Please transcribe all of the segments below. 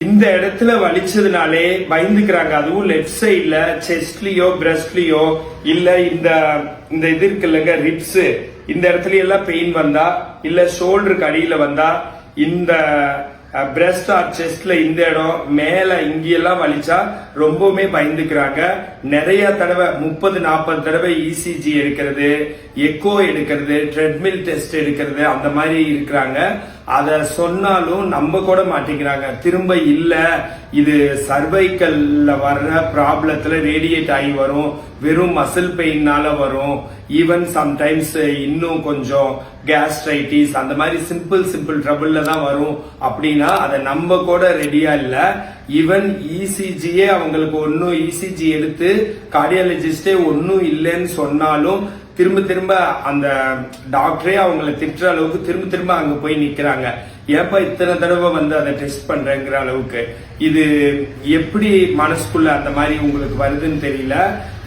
இந்த இடத்துல வலிச்சதுனாலே பயந்துக்கிறாங்க. அதுவும் லெஃப்ட் சைட்ல செஸ்ட்லயோ பிரஸ்ட்லயோ இல்ல இந்த இந்த இது இருக்கு இல்லைங்க ரிப்ஸ் இந்த இடத்துல எல்லாம் பெயின் வந்தா இல்ல ஷோல்டருக்கு அடியில வந்தா இந்த பிரஸ்ட் ஆர் செஸ்ட்ல இந்த இடம் மேல இங்கெல்லாம் வலிச்சா ரொம்பவுமே பயந்துக்கிறாங்க. நிறைய தடவை முப்பது நாற்பது தடவை இசிஜி எடுக்கிறது எக்கோ எடுக்கிறது ட்ரெட்மில் டெஸ்ட் எடுக்கிறது அந்த மாதிரி இருக்கிறாங்க. அதை சொன்னாலும் நம்ப கூட மாட்டேங்கிறாங்க திரும்ப இல்லை இது சர்வைக்கல்ல வர்ற ப்ராப்ளத்தில் ரேடியேட் ஆகி வரும். வெறும் மசில் பெயின்னால வரும். ஈவன் சம்டைம்ஸ் இன்னும் கொஞ்சம் கேஸ்ட்ரைட்டிஸ் அந்த மாதிரி சிம்பிள் சிம்பிள் ட்ரபிள்ல தான் வரும். அப்படின்னா அதை நம்ப கூட ரெடியா இல்லை. ஈவன் இசிஜியே அவங்களுக்கு ஒன்றும் இசிஜி எடுத்து கார்டியாலஜிஸ்டே ஒன்றும் இல்லைன்னு சொன்னாலும் திரும்ப திரும்ப அந்த டாக்டரே அவங்கள திட்டுற அளவுக்கு திரும்ப திரும்ப அங்க போய் நிக்கிறாங்க. ஏப்பா இத்தனை தடவை வந்து அதை டெஸ்ட் பண்றேங்கிற அளவுக்கு? இது எப்படி மனசுக்குள்ள அந்த மாதிரி உங்களுக்கு வருதுன்னு தெரியல.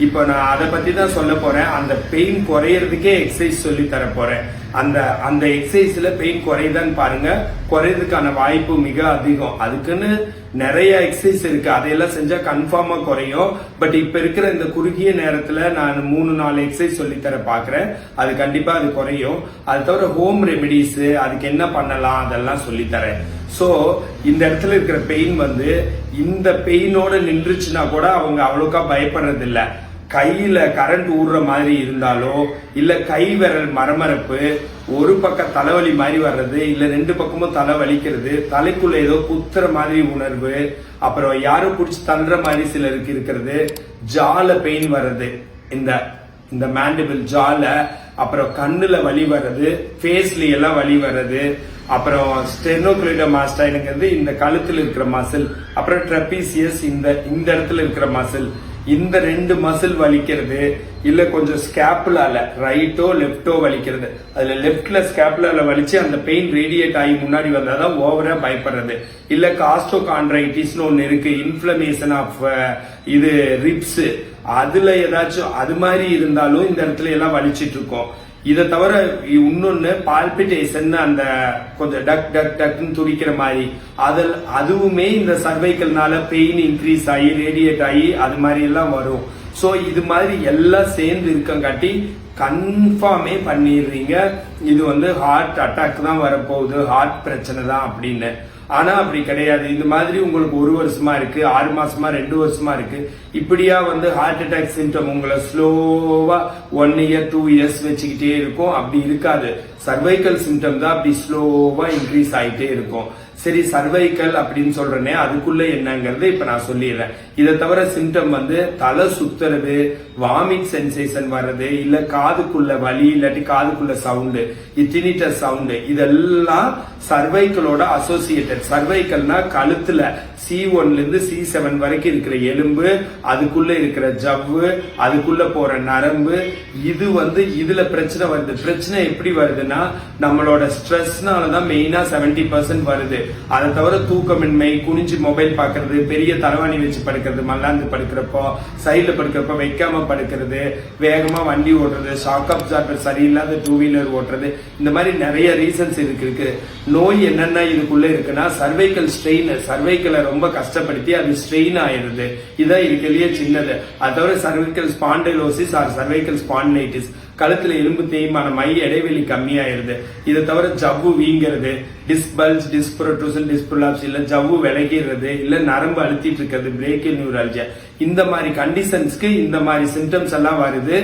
இப்போ நான் அதை பத்தி தான் சொல்ல போறேன். அந்த பெயின் குறையறதுக்கே எக்ஸசைஸ் சொல்லி தர போறேன். அந்த அந்த எக்ஸசைஸ்ல பெயின் குறையுதான்னு பாருங்க. குறையிறதுக்கான வாய்ப்பு மிக அதிகம். அதுக்குன்னு நிறைய எக்ஸசைஸ் இருக்கு. அதையெல்லாம் செஞ்சா கன்ஃபார்மா குறையும். பட் இப்ப இருக்கிற இந்த குறுகிய நேரத்துல நான் மூணு நாலு எக்ஸசைஸ் சொல்லி தர பாக்குறேன். அது கண்டிப்பா அது குறையும். அது தவிர ஹோம் ரெமெடிஸ் அதுக்கு என்ன பண்ணலாம் அதெல்லாம் சொல்லி தரேன் சோ இந்த இடத்துல இருக்கிற பெயின் வந்து இந்த பெயினோட நின்றுச்சுன்னா கூட அவங்க அவ்வளோக்கா பயப்படுறது இல்லை கையில் கரண்ட் ஊடுற மாதிரி இருந்தாலோ இல்லை கை விரல் மரமரப்பு ஒரு பக்கம் தலைவலி மாதிரி வர்றது இல்லை ரெண்டு பக்கமும் தலை வலிக்கிறது தலைக்குள்ள ஏதோ குத்துற மாதிரி உணர்வு அப்புறம் யாரோ பிடிச்சி தள்ளுற மாதிரி சிலருக்கு இருக்கிறது ஜால பெயின் வர்றது இந்த இந்த மேண்டிபிள் ஜால அப்புறம் கண்ணுல வலி வர்றது ஃபேஸ்ல எல்லாம் வலி வர்றது அப்புறம் ஸ்டெனோக்ளிடோ மாஸ்டைனுங்கிறது இந்த கழுத்தில் இருக்கிற மசில் அப்புறம் ட்ரெபீசியஸ் இந்த இந்த இடத்துல இருக்கிற மசில் இந்த ரெண்டு மசில் வலிக்கிறது இல்ல கொஞ்சம் ஸ்கேப்புலால ரைட்டோ லெஃப்டோ வலிக்கிறது. அதுல லெஃப்ட்ல ஸ்கேப்புலால வலிச்சு அந்த பெயின் ரேடியேட் ஆகி முன்னாடி வந்தாதான் ஓவரா பயப்படுறது. இல்ல காஸ்டோ கான்ட்ரைட்டிஸ்னு ஒன்று இருக்கு இன்ஃபிளமேஷன் ஆஃப் இது ரிப்ஸ் அதுல ஏதாச்சும் அது மாதிரி இருந்தாலும் இந்த இடத்துல எல்லாம் வலிச்சிட்டு இருக்கோம். இதை தவிர இன்னொன்று பால்பிட்டேஷன் அந்த கொஞ்சம் டக் டக் டக்னு துடிக்கிற மாதிரி. அதில் அதுவுமே இந்த சர்வைக்கல்னால பெயின் இன்க்ரீஸ் ஆகி ரேடியேட் ஆகி அது மாதிரி எல்லாம் வரும். ஸோ இது மாதிரி எல்லாம் சேர்ந்து இருக்கங்காட்டி கன்ஃபார்மே பண்ணிடுறீங்க. இது வந்து ஹார்ட் அட்டாக் தான் வரப்போகுது. ஹார்ட் பிரச்சனை தான் அப்படின்னு. ஆனா அப்படி கிடையாது. இந்த மாதிரி உங்களுக்கு ஒரு வருஷமா இருக்கு ஆறு மாசமா ரெண்டு வருஷமா இருக்கு. இப்படியா வந்து ஹார்ட் அட்டாக் சிம்டம் உங்களை ஸ்லோவா ஒன் இயர் டூ இயர்ஸ் வச்சுக்கிட்டே இருக்கும். அப்படி இருக்காது. சர்வைக்கல் சிம்டம் தான் அப்படி ஸ்லோவா இன்க்ரீஸ் ஆகிட்டே இருக்கும். சரி சர்வைக்கல் அப்படின்னு சொல்றேனே அதுக்குள்ள என்னங்கிறத இப்ப நான் சொல்லிடுறேன். இதை தவிர சிம்டம் வந்து தலை சுத்துறது வாமிட் சென்சேஷன் வர்றது இல்ல காதுக்குள்ள வலி இல்லாட்டி காதுக்குள்ள சவுண்டு இட்டினிட்டர் சவுண்டு இதெல்லாம் சர்வைக்கலோட அசோசியேட்டட் சர்வைக்கல்னா கழுத்துல சி ஒன்ல இருந்து சி செவன் வரைக்கும் இருக்கிற எலும்பு அதுக்குள்ள இருக்கிற ஜவ்வு அதுக்குள்ள போற நரம்பு இது வந்து இதுல பிரச்சனை வருது. பிரச்சனை எப்படி வருதுன்னா நம்மளோட ஸ்ட்ரெஸ்னால தான் மெயினா செவன்டி பர்சன்ட் வருது. அதை தவிர தூக்கமின்மை குனிஞ்சு மொபைல் பாக்குறது பெரிய தலைவாணி வச்சு படுக்கிறது மல்லாந்து படுக்கிறப்போ சைடில் படுக்கிறப்போ வைக்காம படுக்கிறது வேகமா வண்டி ஓட்டுறது ஷாக் அப்சார்பர் சரியில்லாத டூ வீலர் ஓட்டுறது இந்த மாதிரி நிறைய ரீசன்ஸ் இதுக்கு இருக்கு. நோய் என்னென்ன இதுக்குள்ள இருக்குன்னா சர்வைக்கல் ஸ்ட்ரெயின் சர்வைக்கலை ரொம்ப கஷ்டப்படுத்தி அது ஸ்ட்ரெயின் ஆயிடுது. இதான் இருக்கிறதுலயே சின்னது. அதை தவிர cervical spondylosis or cervical spondylitis கழுத்துல எலும்பு தேய்மானம் மை இடைவெளி கம்மியாயிருது. இதை தவிர ஜவ்வு வீங்கிறது. டிஸ்பல்ஸ் டிஸ்புரோட்டூசல் டிஸ்புலாப்ஸ் இல்ல ஜவ்வு விலகிறது இல்ல நரம்பு அழுத்திட்டு இருக்கிறது பிரேக்கில் நியூராலஜியா இந்த மாதிரி கண்டிஷன்ஸ்க்கு இந்த மாதிரி சிம்டம்ஸ் எல்லாம் வருது.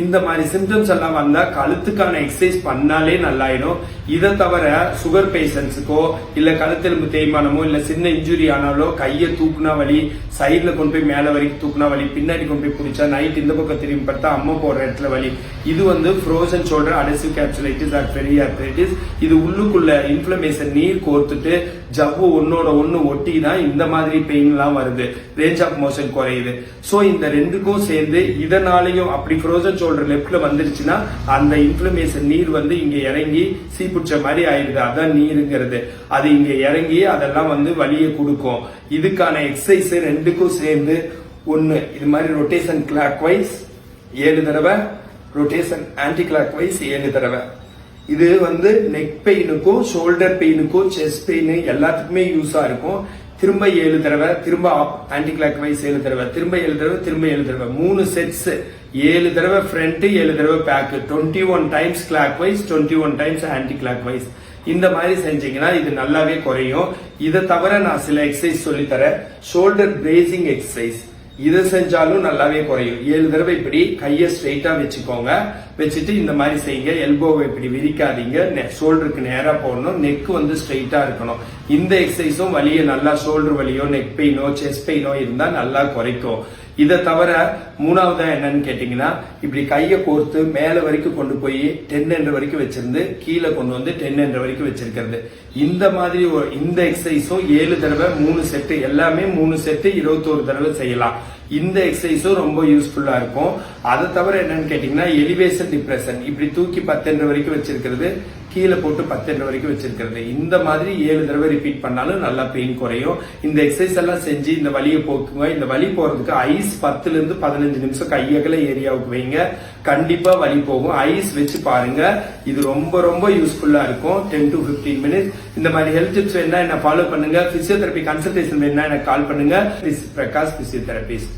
இந்த மாதிரி சிம்டம்ஸ் எல்லாம் வந்தா கழுத்துக்கான எக்ஸசைஸ் பண்ணாலே நல்லாயிடும். இதை தவிர சுகர் பேஷண்ட்ஸுக்கோ இல்ல கழுத்தெலும்பு தேய்மானமோ இல்ல சின்ன இன்ஜுரி ஆனாலோ கையை தூக்குனா வலி சைட்ல கொண்டு போய் மேல வரைக்கும் தூக்குனா வலி பின்னாடி கொண்டு போய் பிடிச்சா நைட் இந்த பக்கம் திரும்பி பார்த்தா அம்மா போடுற இடத்துல வலி. இது வந்து frozen shoulder adhesive capsulitis or periarthritis இது உள்ளுக்குள்ள இன்ஃபிளமேஷன் நீர் கோர்த்துட்டு ஜவ்வு ஒன்னோட ஒண்ணு ஒட்டி தான் இந்த மாதிரி பெயின் எல்லாம் வருது. ரேஞ்ச் ஆஃப் மோஷன் குறையுது. சோ இந்த ரெண்டுக்கும் சேர்ந்து இதனாலையும் அப்படி ஃப்ரோசன் ஷோல்டர் லெஃப்ட்ல வந்துருச்சுன்னா அந்த இன்ஃபிளமேஷன் நீர் வந்து இங்க இறங்கி சீப்புச்ச மாதிரி ஆயிடுது. அதான் நீருங்கிறது. அது இங்க இறங்கி அதெல்லாம் வந்து வலியை கொடுக்கும். இதுக்கான எக்ஸசைஸ் ரெண்டுக்கும் சேர்ந்து ஒன்னு இது மாதிரி ரொட்டேஷன் கிளாக் வைஸ் ஏழு தடவை ரொட்டேஷன் ஆன்டி கிளாக் வைஸ் ஏழு தடவை. இது வந்து நெக் பெயினுக்கும் ஷோல்டர் பெயினுக்கும் செஸ்ட் பெயின் எல்லாத்துக்குமே யூஸா இருக்கும். திரும்ப ஏழு தடவை திரும்ப ஆன்டி கிளாக் வைஸ் ஏழு தடவை திரும்ப ஏழு தடவை திரும்ப ஏழு தடவை. மூணு செட்ஸ் ஏழு தடவை ஃப்ரண்ட் ஏழு தடவை back twenty one times clockwise twenty one times anticlockwise இந்த மாதிரி செஞ்சீங்கன்னா இது நல்லாவே குறையும். இதை தவிர நான் சில எக்ஸசைஸ் சொல்லித்தரேன். ஷோல்டர் பிரேசிங் எக்ஸசைஸ் இதை செஞ்சாலும் நல்லாவே குறையும். ஏழு தடவை இப்படி கையை ஸ்ட்ரைட்டா வச்சுக்கோங்க. வச்சுட்டு இந்த மாதிரி செய்யுங்க. எல்போவை இப்படி விரிக்காதீங்க. ஷோல்டருக்கு நேரா போடணும். நெக் வந்து ஸ்ட்ரைட்டா இருக்கணும். இந்த எக்ஸசைஸும் வலியை நல்லா ஷோல்டர் வலியோ நெக் பெயினோ செஸ்ட் பெயினோ இருந்தா நல்லா குறைக்கும். இதை தவிர மூணாவதா என்னன்னு கேட்டீங்கன்னா இப்படி கையை கோர்த்து மேல வரைக்கும் கொண்டு போய் டென் என்ற வரைக்கும் வச்சிருந்து கீழே கொண்டு வந்து டென் என்ற வரைக்கும் வச்சிருக்கிறது. இந்த மாதிரி இந்த எக்ஸசைஸும் ஏழு தடவை மூணு செட்டு எல்லாமே மூணு செட்டு இருபத்தோரு தடவை செய்யலாம். இந்த எக்ஸசைஸும் ரொம்ப யூஸ்ஃபுல்லா இருக்கும். அதை தவிர என்னன்னு கேட்டீங்கன்னா எலிவேஷன் டிப்ரெஷன் இப்படி தூக்கி பத்தென்ற வரைக்கும் வச்சிருக்கிறது கீழே போட்டு பத்தென்ற வரைக்கும் வச்சிருக்கிறது. இந்த மாதிரி ஏழு தடவை ரிப்பீட் பண்ணாலும் நல்லா பெயின் குறையும். இந்த எக்ஸசைஸ் எல்லாம் செஞ்சு இந்த வலியை போக்குங்க. இந்த வலி போறதுக்கு ஐஸ் பத்துல இருந்து பதினஞ்சு நிமிஷம் கையகல ஏரியாவுக்கு வைங்க. கண்டிப்பா வலி போகும். ஐஸ் வச்சு பாருங்க. இது ரொம்ப ரொம்ப யூஸ்ஃபுல்லா இருக்கும். டென் டு 15 மினிட்ஸ் இந்த மாதிரி ஹெல்த் டிப்ஸ் வேணா என்ன ஃபாலோ பண்ணுங்க. பிசியோதெரபி கன்சல்டேஷன் வேணா எனக்கு கால் பண்ணுங்க. பிரகாஷ் பிசியோதெரபிஸ்ட்